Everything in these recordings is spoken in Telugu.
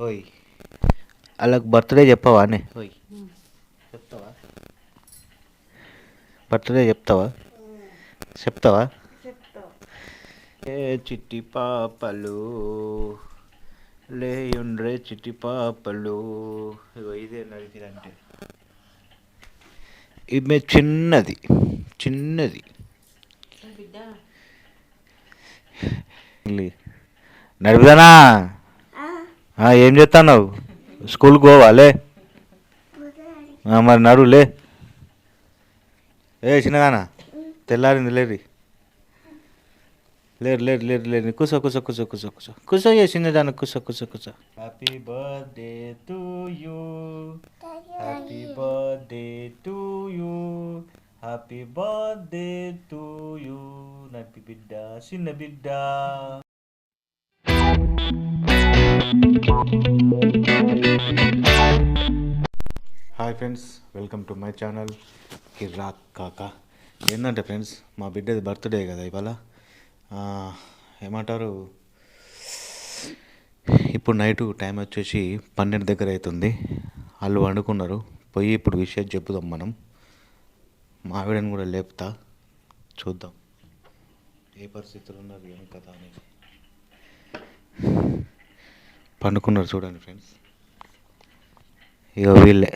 ఓయ్. వాళ్ళకి బర్త్డే చెప్పవా అనే ఓయ్. చెప్తావా? బర్త్డే చెప్తావా? చెప్తావా? ఏ చిట్టి పాపలు లేయుండ్రే చిట్టి పాపలు. ఇదే నడిపిదంటే ఈమె చిన్నది చిన్నది. నడిపిదానా? ఏం చేస్తున్నావు స్కూల్కి పోవాలే మరి నడులే ఏ చిన్నగానా? తెల్లారింది లేరు లేరు లేరు లేరు లేరు. కూసో కూసో కూసో కూసో కూసో. కూసో ఏ చిన్నదాన కూసో కూసో కూసో. Happy birthday to you happy birthday to you happy birthday to you నప్పి బిడ్డ చిన్న బిడ్డ? Hi friends welcome to my channel కిరాక్ కాక ఏంటంటే ఫ్రెండ్స్ మా బిడ్డది బర్త్డే కదా ఇవాళ. ఏమంటారు? ఇప్పుడు నైట్ టైం వచ్చేసి పన్నెండు దగ్గర అవుతుంది. వాళ్ళు వండుకున్నారు. పోయి ఇప్పుడు విషయం చెప్పుదాం మనం. మా ఆవిడని కూడా లేపుతా. చూద్దాం. ఏ పరిస్థితులు ఉన్నారు ఏం కదా అనేది. పండుకున్నారు చూడండి ఫ్రెండ్స్. ఇక వీళ్ళే.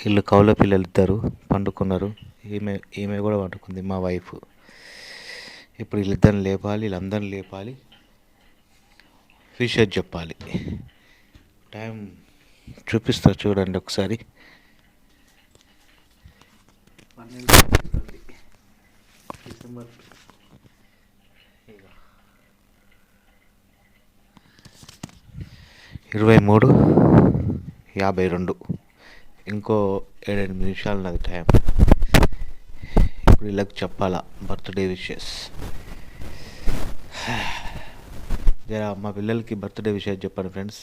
వీళ్ళు కౌల పిల్లలు ఇద్దరు పండుకున్నారు. ఈమె ఈమె కూడా పండుకుంది మా వైఫ్. ఇప్పుడు వీళ్ళిద్దరిని లేపాలి వీళ్ళందరిని లేపాలి. ఫిషర్ చెప్పాలి. టైం చూపిస్తా చూడండి ఒకసారి. డిసెంబర్ ఇక. ఇరవై మూడు యాభై రెండు ఇంకో ఏడెనిమిది నిమిషాలు నాది టైం. ఇప్పుడు వీళ్ళకి చెప్పాలా బర్త్డే విషెస్. జరా మా పిల్లలకి బర్త్డే విషయాలు చెప్పండి ఫ్రెండ్స్.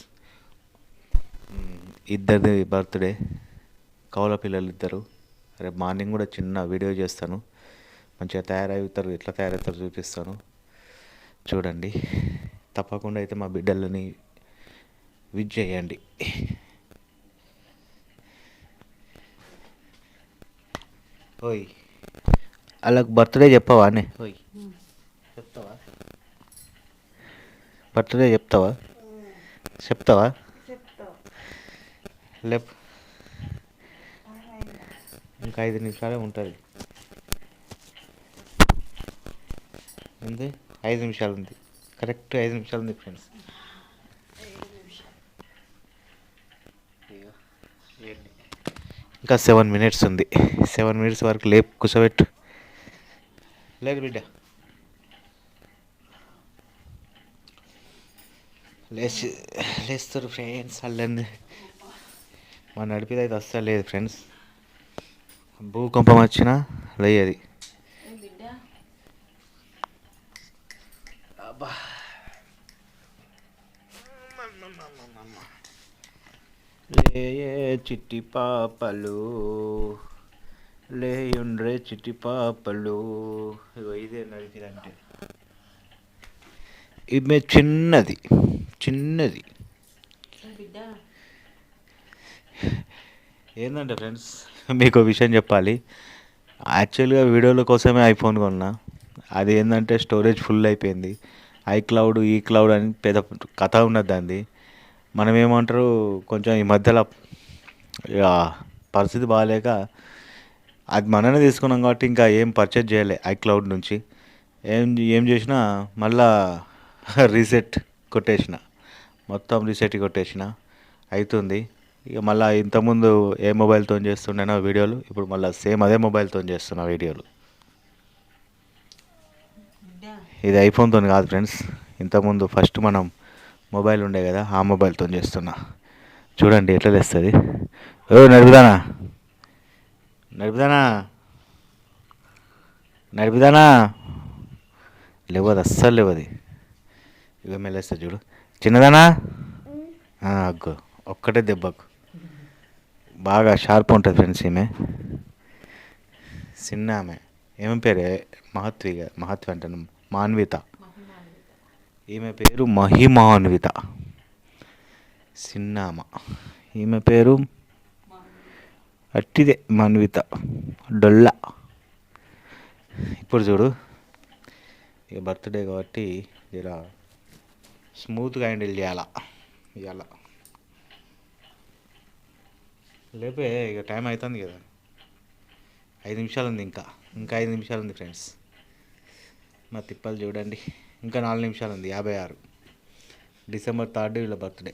ఇద్దరిది బర్త్డే. కౌల పిల్లలు ఇద్దరు. రేపు మార్నింగ్ కూడా చిన్న వీడియో చేస్తాను. మంచిగా తయారవుతారు ఎట్లా తయారవుతారు చూపిస్తాను. చూడండి. తప్పకుండా అయితే మా బిడ్డలని విజ్ చేయండి. ఓయ్. వాళ్ళకి బర్త్డే చెప్పవా అనే ఓయ్. చెప్తావా? బర్త్డే చెప్తావా? చెప్తావా? లేప్. ఇంకా ఐదు నిమిషాలే ఉంటుంది. ఉంది ఐదు నిమిషాలు ఉంది కరెక్ట్ ఐదు నిమిషాలు ఉంది ఫ్రెండ్స్. ఇంకా సెవెన్ మినిట్స్ ఉంది. సెవెన్ మినిట్స్ వరకు లేపు కూర్చోబెట్టు. లేదు బిడ్డ. లేచి లేస్తారు ఫ్రెండ్స్ వాళ్ళని మా నడిపిది అయితే అస్సలు లేదు ఫ్రెండ్స్ భూకంపం వచ్చినా లేయది. అబ్బా. లేయే చిట్టి పాపలు లేయుండ్రే చిట్టి పాపలు. ఇదే నడిపిదంటే ఈమె చిన్నది చిన్నది. ఏంటంటే ఫ్రెండ్స్ మీకు విషయం చెప్పాలి. యాక్చువల్గా వీడియోల కోసమే ఐఫోన్ కొన్నా. అది ఏంటంటే స్టోరేజ్ ఫుల్ అయిపోయింది. ఐ క్లౌడ్ ఈ క్లౌడ్ అని పెద్ద కథ ఉన్నది దాన్ని మనం ఏమంటారు కొంచెం ఈ మధ్యలో ఇక పరిస్థితి బాగాలేక అది మననే తీసుకున్నాం కాబట్టి ఇంకా ఏం పర్చేజ్ చేయలే ఐ క్లౌడ్ నుంచి. ఏం ఏం చేసినా మళ్ళా రీసెట్ కొట్టేసిన. మొత్తం రీసెట్ కొట్టేసిన. అవుతుంది ఇక మళ్ళీ ఇంతకుముందు ఏ మొబైల్తో చేస్తుండేనో వీడియోలు ఇప్పుడు మళ్ళీ సేమ్ అదే మొబైల్తో చేస్తున్నా వీడియోలు. ఇది ఐఫోన్తో కాదు ఫ్రెండ్స్ ఇంతకుముందు ఫస్ట్ మనం మొబైల్ ఉండే కదా ఆ మొబైల్తో చేస్తున్నా. చూడండి ఎట్లా తెస్తుంది ఓ నడుపుదానా? నడుపుదానా? నడిపిదానా? లేవదు అస్సలు లేవది. ఇక మెల్లేస్తా చూడు. చిన్నదానా? అగ్గు ఒక్కటే దెబ్బకు. బాగా షార్ప్ ఉంటుంది ఫ్రెండ్స్ ఈమె. చిన్న ఆమె. ఏమి పేరే? మహత్వి మహత్వి అంటాను మాన్విత. ఈమె పేరు మహిమాన్విత. సిన్నామ. ఈమె పేరు అట్టిదే మన్విత. డొల్ల. ఇప్పుడు చూడు. ఇక బర్త్డే కాబట్టి ఇలా స్మూత్గా హ్యాండిల్ చేయాల? ఇవాళ లేపే ఇక టైం అవుతుంది కదా. ఐదు నిమిషాలు ఉంది ఇంకా. ఇంకా ఐదు నిమిషాలు ఉంది ఫ్రెండ్స్. మా తిప్పలు చూడండి. ఇంకా నాలుగు నిమిషాలు ఉంది యాభై ఆరు. డిసెంబర్ థర్డ్ వీళ్ళ బర్త్డే.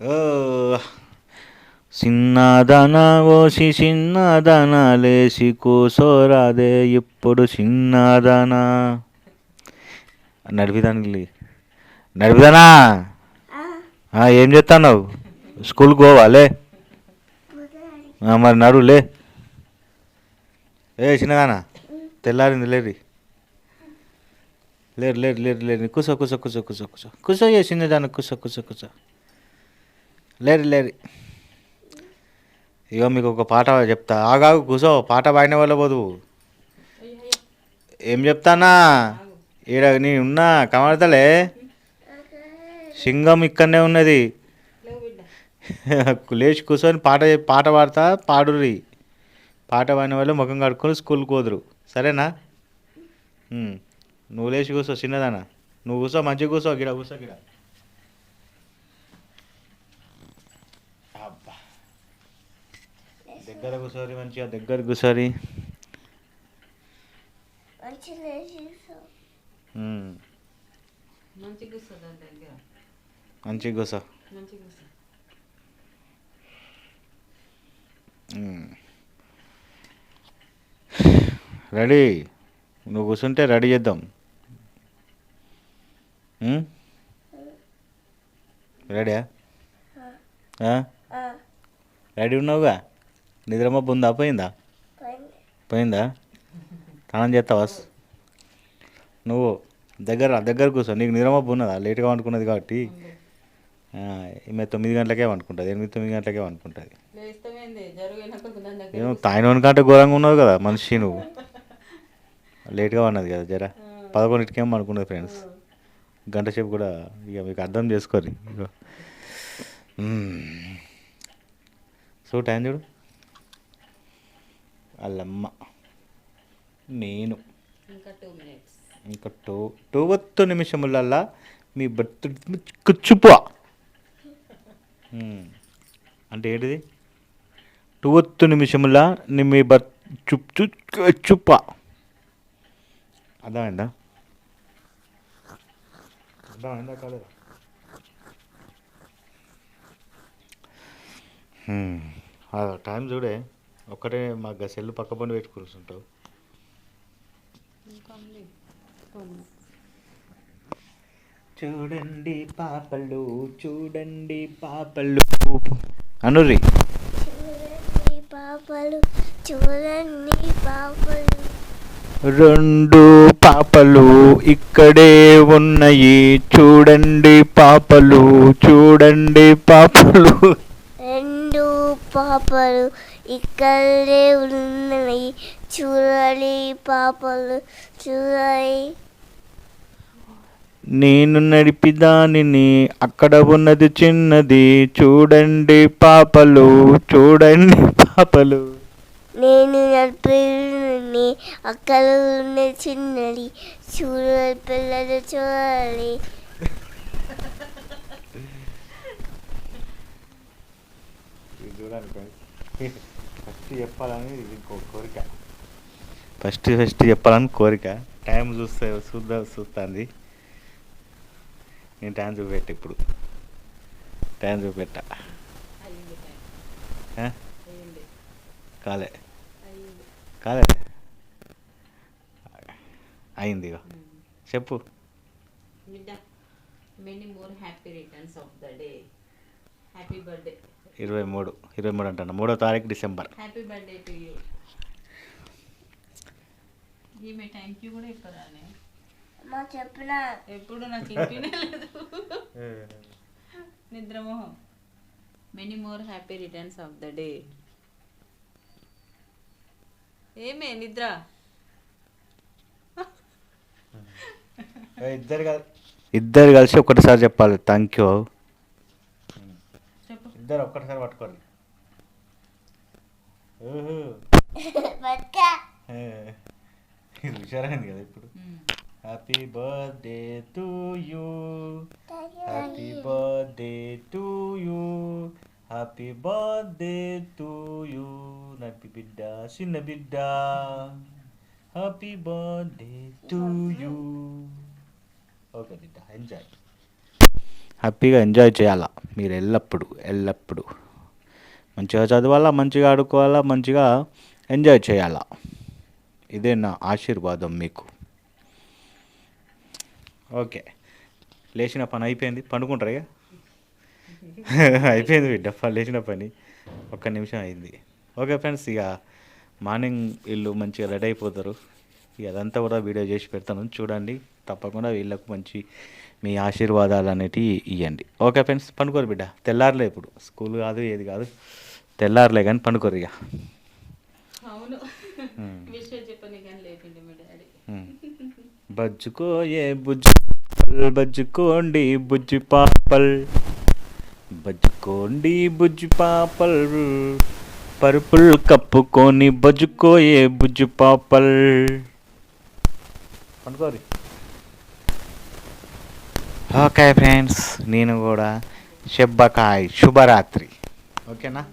ఓ చిన్నదన ఓసి చిన్నదన లేసి కూసోరాదే ఇప్పుడు చిన్నదన. నడిపిదానికి నడిపిదానా? ఏం చేస్తున్నావు స్కూల్కి పోవాలే మరి నడులే ఏ చిన్నదానా తెల్లారింది లేరి. లేరు లేరు లేరు లేరు. కూసో కూసో కూసో కూసో కూసో కూసో. చేసింది దానికి కూసో కూసో కూసో. లేరు లేరు. ఇగో మీకు ఒక పాట చెప్తా. ఆగాగు కూసో. పాట పాడిన వాళ్ళ పోదు. ఏం చెప్తానా? ఈడ నీ ఉన్నా కమడతలే సింగం ఇక్కడనే ఉన్నది. లేచి కూర్చొని పాట పాట పాడతా పాడుర్రి. పాట పాడిన వాళ్ళు ముఖం కడుక్కొని స్కూల్కి పోదురు. సరేనా? నువ్వు లేచి కూర్చో చిన్నదానా? నువ్వు కూర్చో మంచిగా కూర్చో గిడ కూర్చో గిడ. అబ్బా. దగ్గర కూర్చోరి మంచిగా దగ్గర కూర్చోరి. మంచిగా కూర్చో. రెడీ. నువ్వు కూర్చుంటే రెడీ చేద్దాం? రెడీయా ఆ? రెడీ ఉన్నావుగా? నిద్రమబ్బు ఉందా? పోయిందా? పోయిందా. స్నానం చేస్తావా? నువ్వు దగ్గర దగ్గర కూర్చో. నీకు నిద్రమబ్బు ఉన్నదా? లేట్గా వండుకున్నది కాబట్టి. ఆ, ఈమె తొమ్మిది గంటలకే వండుకుంటుంది. ఎనిమిది తొమ్మిది గంటలకే వండుకుంటుంది. ఏమో తాయినోని కంటే ఘోరంగా ఉన్నావు కదా మనిషి నువ్వు. లేట్గా ఉన్నది కదా జర. పదకొండింటికేమో అనుకున్నది ఫ్రెండ్స్ గంట సేపు కూడా ఇక మీకు అర్థం చేసుకోరు. సో టైం చూడు వాళ్ళమ్మ నేను ఇంకా టూ టూ ఒత్తు నిమిషములల్లా మీ బర్త్ కూర్చుపో. అంటే ఏంటిది టూ ఒత్తు నిమిషముల నీ మీ బర్త్ చుప్ చుప్ప అర్థమైందా అర్థమైందా కాలేదా మ్మ్. ఆ టైం చూడే. ఒక్కటే మా సెల్ పక్క పండు పెట్టి కూర్చుంటావు చూడండి పాపలు చూడండి పాపలు. అనురి. చూడండి పాపలు చూడండి పాపలు. రెండు పాపలు ఇక్కడే ఉన్నాయి. చూడండి పాపలు చూడండి పాపలు. రెండు పాపలు ఇక్కడే ఉన్నాయి. చూడాలి పాపలు చూడాలి నేను నడిపిదానిని అక్కడ ఉన్నది చిన్నది. చూడండి పాపలు చూడండి పాపలు. నేను నడిపిని అక్కడ ఉన్న చిన్నది చూడాలి పిల్లలు చూడాలి. ఫస్ట్ చెప్పాలని కోరిక. ఫస్ట్ ఫస్ట్ చెప్పాలని కోరిక. టైం చూస్తే చూద్దా చూస్తుంది. నేను టైం చూపెట్ట ఇప్పుడు. టైం చూపెట్ట అయ్యింది టైం ఆ? అయ్యింది కాలే. కాలే. అయింది చెప్పు. బిడ్డ many more happy returns of the day happy birthday ఇరవై మూడు ఇరవై మూడు అంటాను మూడో తారీఖు December. Happy birthday to you ఈమె థ్యాంక్ యూ కూడా చెప్పరానే. మా చెప్పిన. ఎప్పుడు నాకు నిద్రమోహం. Many more happy returns of the day ఏమే నిద్ర? ఇద్దరు ఇద్దరు కలిసి ఒకటిసారి చెప్పాలి. థ్యాంక్ యూ చెప్పు. ఇద్దరు ఒక్కటిసారి పట్టుకోండి. హుషారైంది కదా ఇప్పుడు. Happy birthday to you happy birthday to you happy birthday to you నటి బిడ్డ చిన్న బిడ్డ happy birthday to you okay బిడ్డ ఎంజాయ్ హ్యాపీగా ఎంజాయ్ చేయాలా? మీరు ఎల్లప్పుడు ఎల్లప్పుడు. మంచిగా చదవాలా? మంచిగా ఆడుకోవాలా? మంచిగా ఎంజాయ్ చేయాలా? ఇదే నా ఆశీర్వాదం మీకు. ఓకే లేచిన పని అయిపోయింది. పండుకుంటారు ఇక? అయిపోయింది బిడ్డ లేచిన పని. ఒక్క నిమిషం అయింది. ఓకే ఫ్రెండ్స్ ఇక మార్నింగ్ వీళ్ళు మంచిగా రెడీ అయిపోతారు. ఇక అదంతా కూడా వీడియో చేసి పెడతాను. చూడండి తప్పకుండా వీళ్ళకు మంచి మీ ఆశీర్వాదాలు అనేటివి ఇవ్వండి ఓకే ఫ్రెండ్స్ పండుకోరు బిడ్డ. తెల్లారులే ఇప్పుడు. స్కూల్ కాదు ఏది కాదు. తెల్లారులే కానీ పండుకోరు ఇక. బజ్జుకో ఏ బుజ్జు బజ్జుకోండి బుజ్జి పాపల్. బజ్జుకోండి బుజ్జు పాపల్. పరుపుల్ కప్పుకొని బజ్జుకో ఏ పాపల్. అనుకోరి ఓకే ఫ్రెండ్స్ నేను కూడా శుభకాయ్ శుభరాత్రి. ఓకేనా?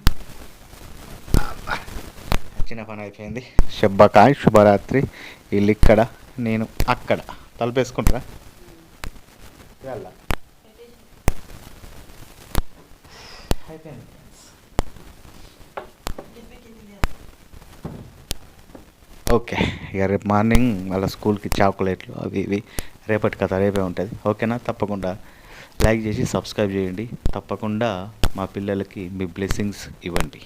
చిన్న పని అయిపోయింది. శుభకాయ్ శుభరాత్రి. వీళ్ళు ఇక్కడ నేను అక్కడ. తలపేసుకుంటారా? వెళ్ళా. అయిపోయింది ఓకే ఇక రేపు మార్నింగ్ వాళ్ళ స్కూల్కి చాక్లెట్లు అవి ఇవి రేపటి కథ రేపే ఉంటుంది. ఓకేనా? తప్పకుండా లైక్ చేసి సబ్స్క్రైబ్ చేయండి. తప్పకుండా మా పిల్లలకి మీ బ్లెస్సింగ్స్ ఇవ్వండి.